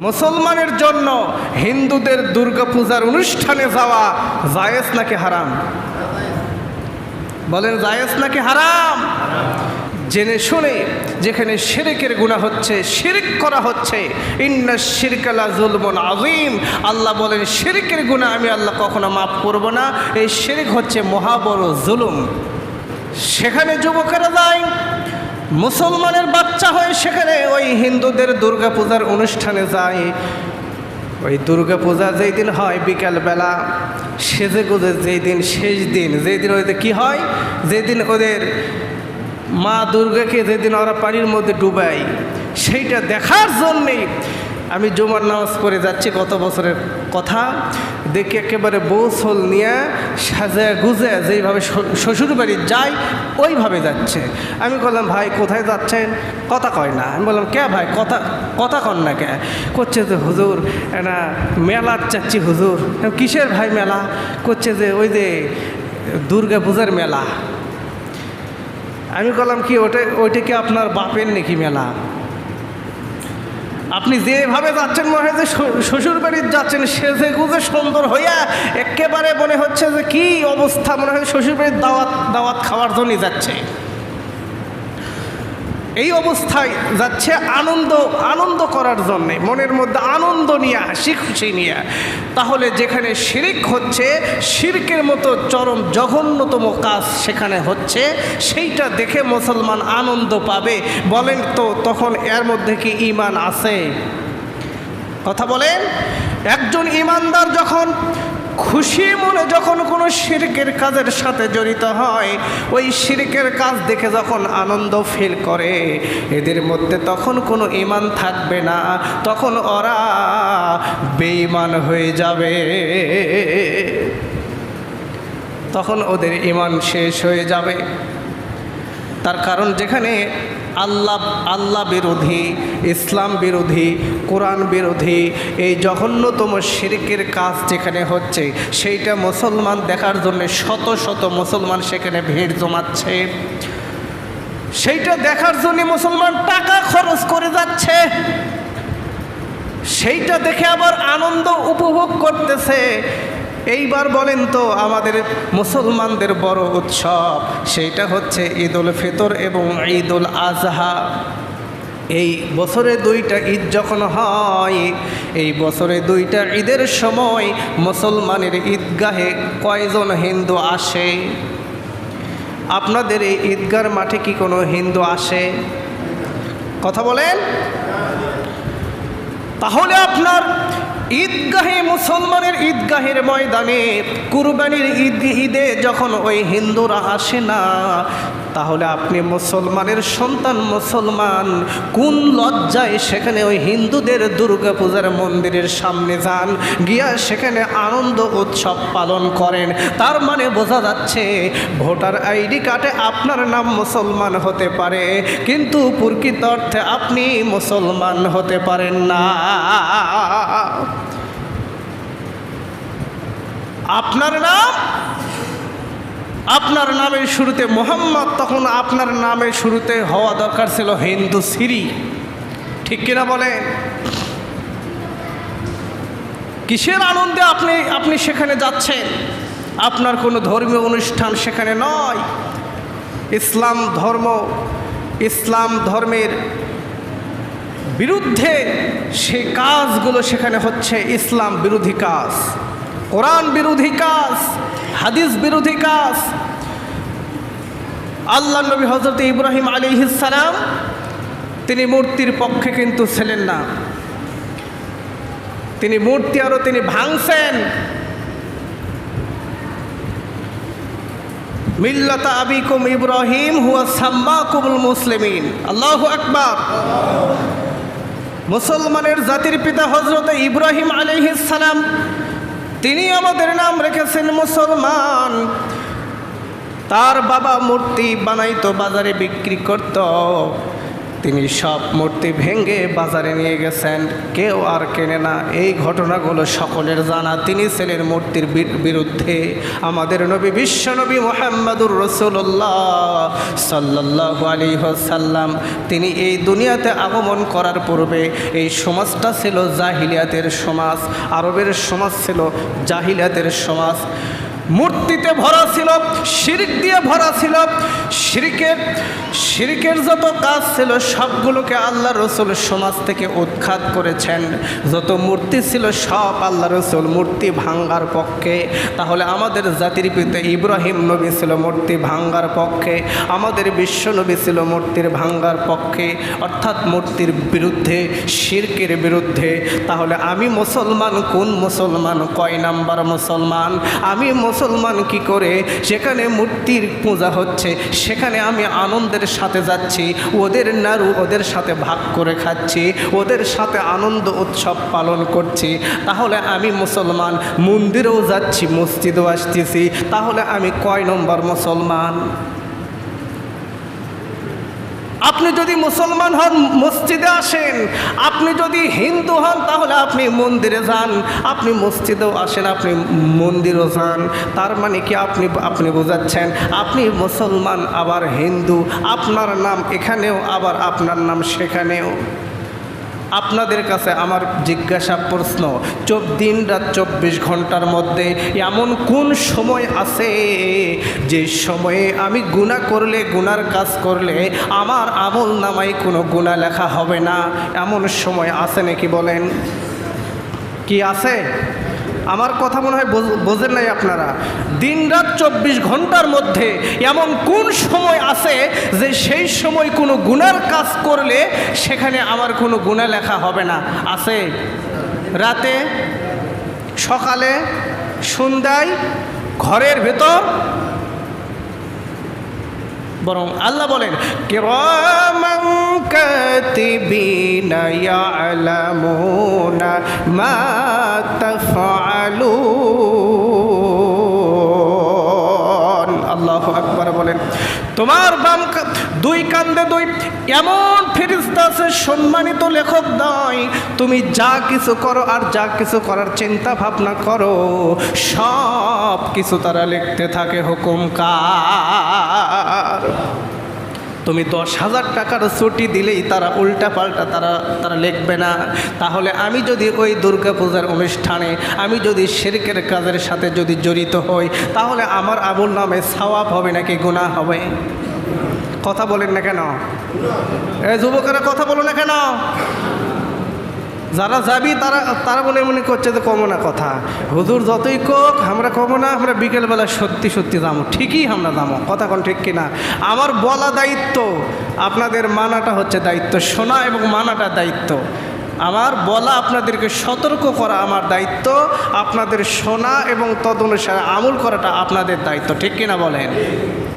মুসলমানের জন্য হিন্দুদের দুর্গাপূজার অনুষ্ঠানে যাওয়া জায়েজ নাকি হারাম? বলেন জায়েজ নাকি হারাম? জেনে শুনে যেখানে শিরিকের গুণা হচ্ছে, শিরিক করা হচ্ছে, ইন্না শিরকালা জুলমন আজিম আল্লাহ বলেন, শিরিকের গুণা আমি আল্লাহ কখনো মাফ করব না। এই শিরিক হচ্ছে মহাবড় জুলুম। সেখানে যুবকেরা যায় মুসলমানের বাচ্চা হয়ে সেখানে ওই হিন্দুদের দুর্গাপূজার অনুষ্ঠানে যায়। ওই দুর্গাপূজা যেই দিন হয় বিকালবেলা, সেজে গুজে যেই দিন শেষ দিন যেই দিন ওদের কী হয়? যেদিন ওদের মা দুর্গাকে যেদিন ওরা পানির মধ্যে ডুবাই সেইটা দেখার জন্যেই আমি জুমার নামাজ পড়ে যাচ্ছি গত বছরের কথা। দেখে একেবারে বৌসল নিয়ে সাজা গুজে যেইভাবে শ্বশুর- বাড়ি যায়, ওইভাবে যাচ্ছে। আমি বললাম, ভাই, কোথায় যাচ্ছেন? কথা কয় না। আমি বললাম, কে ভাই? কথা কথা কন না কে? করছে যে, হুজুর এটা মেলার চাচ্ছি হুজুর। কিসের ভাই মেলা? করছে যে, ওই যে দুর্গা পূজার মেলা। আমি বললাম, কি, ওটা ওইটা কি আপনার বাপের নাকি মেলা? আপনি যেভাবে যাচ্ছেন মনে হয় যে শ্বশুর- বাড়ির যাচ্ছেন, সেজে গুজে সুন্দর হইয়া একেবারে মনে হচ্ছে যে কি অবস্থা মনে হয় শ্বশুর বাড়ির দাওয়াত দাওয়াত খাওয়ার জন্যই যাচ্ছে। এই অবস্থায় যাচ্ছে আনন্দ আনন্দ করার জন্যে, মনের মধ্যে আনন্দ নিয়ে হাসি খুশি নিয়ে। তাহলে যেখানে শিরিক হচ্ছে, শিরকের মতো চরম জঘন্যতম কাজ সেখানে হচ্ছে, সেইটা দেখে মুসলমান আনন্দ পাবে। বলেন তো, তখন এর মধ্যে কি ইমান আছে? কথা বলেন, একজন ইমানদার যখন খুশি মনে যখন কোনো শিরকের কাজের সাথে জড়িত হয়, ওই শিরকের কাজ দেখে যখন আনন্দ ফিল করে, এদের মধ্যে তখন কোনো ইমান থাকবে না, তখন ওরা বেঈমান হয়ে যাবে। তখন ওদের ইমান শেষ হয়ে যাবে। তার কারণ যেখানে আল্লাহ আল্লাহ বিরোধী, ইসলাম বিরোধী, কোরআন বিরোধী, এই জঘন্যতম শিরকের কাজ যেখানে হচ্ছে, সেইটা মুসলমান দেখার জন্য শত শত মুসলমান সেখানে ভিড় জমাচ্ছে। সেইটা দেখার জন্য মুসলমান টাকা খরচ করে যাচ্ছে। সেইটা দেখে আবার আনন্দ উপভোগ করতেছে। এইবার বলেন তো আমাদের মুসলমানদের বড় উৎসব, সেইটা হচ্ছে ঈদ উল ফিতর এবং ঈদ উল আজহা। এই বছরে দুইটা ঈদ যখন হয়, এই বছরে দুইটা ঈদের সময় মুসলমানের ঈদগাহে কয়জন হিন্দু আসে? আপনাদের এই ঈদগার মাঠে কি কোনো হিন্দু আসে? কথা বলেন। তাহলে আপনার ঈদগাহে মুসলমানের ঈদগাহের ময়দানে কুরবানির ঈদ ঈদে যখন ওই হিন্দুরা আসে না তাহলে আপনি মুসলমানের সন্তান মুসলমান, কোন লজ্জায় সেখানে ওই হিন্দুদের দুর্গাপূজার মন্দিরের সামনে যান, গিয়া সেখানে আনন্দ উৎসব পালন করেন। তার মানে বোঝা যাচ্ছে ভোটার আইডি কার্ডে আপনার নাম মুসলমান হতে পারে, কিন্তু প্রকৃত অর্থে আপনি মুসলমান হতে পারেন না। আপনার নাম আপনার নামের শুরুতে মোহাম্মদ, তখন আপনার নামের শুরুতে হওয়া দরকার ছিল হিন্দু সিরি। ঠিক কিনা বলে কিসের আনন্দে আপনি আপনি সেখানে যাচ্ছেন? আপনার কোনো ধর্মীয় অনুষ্ঠান সেখানে নয়। ইসলাম ধর্ম, ইসলাম ধর্মের বিরুদ্ধে সে কাজগুলো সেখানে হচ্ছে ইসলাম বিরোধী কাজ। কোরআন বিরোধী কাজ। হাদিস বিরোধী কাজ। আল্লাহ নবী হজরত ইব্রাহিম আলী সালাম, তিনি মূর্তির পক্ষে কিন্তু ছিলেন না। তিনি মূর্তি আরও তিনি ভাঙছেন। মিল্লাতা আবিকুম ইব্রাহিম হুয়া সাম্মাকুমুল মুসলিমিন। আল্লাহ আকবার। মুসলমানের জাতির পিতা হজরত ইব্রাহিম সালাম তিনি আমাদের নাম রেখেছেন মুসলমান। তার বাবা মূর্তি বানাইতো বাজারে বিক্রি করত। তিনি সব মূর্তি ভেঙে বাজারে নিয়ে গেছেন। কেউ আর কেনে না। এই ঘটনাগুলো সকলের জানা। তিনি ছিলেন মূর্তির বিরুদ্ধে। আমাদের নবী বিশ্ব নবী মোহাম্মদুর রসুল্লাহ সাল্লাহ আলী সাল্লাম তিনি এই দুনিয়াতে আগমন করার পূর্বে এই সমাজটা ছিল জাহিলিয়াতের সমাজ। আরবের সমাজ ছিল জাহিলিয়াতের সমাজ। মূর্তিতে ভরা ছিল, শিরিক দিয়ে ভরা ছিল। শিরিকের শিরিকের যত কাজ ছিল, সবগুলোকে আল্লাহ রসুল সমাজ থেকে উৎখাত করেছেন। যত মূর্তি ছিল, সব আল্লাহ রসুল মূর্তি ভাঙ্গার পক্ষে। তাহলে আমাদের জাতির পিতা ইব্রাহিম নবী ছিল মূর্তি ভাঙ্গার পক্ষে। আমাদের বিশ্ব নবী ছিল মূর্তির ভাঙ্গার পক্ষে। অর্থাৎ মূর্তির বিরুদ্ধে, শিরকের বিরুদ্ধে। তাহলে আমি মুসলমান, কোন মুসলমান? কয় নাম্বার মুসলমান? আমি মুসলমান কি করে? সেখানে মূর্তির পূজা হচ্ছে, সেখানে আমি আনন্দের সাথে যাচ্ছি, ওদের নাড়ু ওদের সাথে ভাগ করে খাচ্ছি, ওদের সাথে আনন্দ উৎসব পালন করছি। তাহলে আমি মুসলমান, মন্দিরেও যাচ্ছি, মসজিদেও আসতেছি, তাহলে আমি কয় নম্বর মুসলমান? আপনি যদি মুসলমান হন, মসজিদে আসেন। আপনি যদি হিন্দু হন, তাহলে আপনি মন্দিরে যান। আপনি মসজিদেও আসেন, আপনি মন্দিরও যান। তার মানে কি আপনি আপনি বোঝাচ্ছেন, আপনি মুসলমান, আবার হিন্দু। আপনার নাম এখানেও, আবার আপনার নাম সেখানেও। আপনাদের কাছে আমার জিজ্ঞাসা প্রশ্ন চব দিন রাত চব্বিশ ঘণ্টার মধ্যে এমন কোন সময় আছে যে সময়ে আমি গুণা করলে, গুনার কাজ করলে আমার আমল নামায় কোনো গুণা লেখা হবে না? এমন সময় আছে নাকি বলেন? কি আছে? আমার কথা মনে হয় বোঝ- বোঝেন নাই আপনারা। দিন রাত চব্বিশ ঘণ্টার মধ্যে এমন কোন সময় আছে যে সেই সময় কোনো গুনার কাজ করলে সেখানে আমার কোনো গুণা লেখা হবে না? আছে? রাতে? সকালে? সন্ধ্যায়? ঘরের ভেতর? বরং আল্লাহ বলেন আল্লাহু আকবার বলেন, তোমার বাম দুই কান্দে দুই, এমন ফেরিস্তা আছে সম্মানিত লেখক নয় তুমি যা কিছু করো আর যা কিছু করার চিন্তা ভাবনা করো সব কিছু তারা লিখতে থাকে হুকুম কার। তুমি দশ হাজার টাকার ছুটি দিলেই তারা উল্টা পাল্টা তারা তারা লিখবে না। তাহলে আমি যদি ওই দুর্গা পূজার অনুষ্ঠানে, আমি যদি শেরকের কাজের সাথে যদি জড়িত হই, তাহলে আমার আবুল নামে সাওয়াব হবে নাকি গুণা হবে? কথা বলেন না কেন? এ যুবকেরা কথা বলো না কেন? যারা যাবি, তারা তারা মনে মনে করছে যে কমো না কথা। হুজুর যতই কোক, আমরা কমো না, আমরা বিকেলবেলা সত্যি সত্যি যাব ঠিকই আমরা যাব কথা কোন ঠিক কিনা? আমার বলা দায়িত্ব, আপনাদের মানাটা হচ্ছে দায়িত্ব, শোনা এবং মানাটা দায়িত্ব। আমার বলা আপনাদেরকে সতর্ক করা আমার দায়িত্ব, আপনাদের শোনা এবং তদনুসারে আমল করাটা আপনাদের দায়িত্ব, ঠিক কিনা বলেন?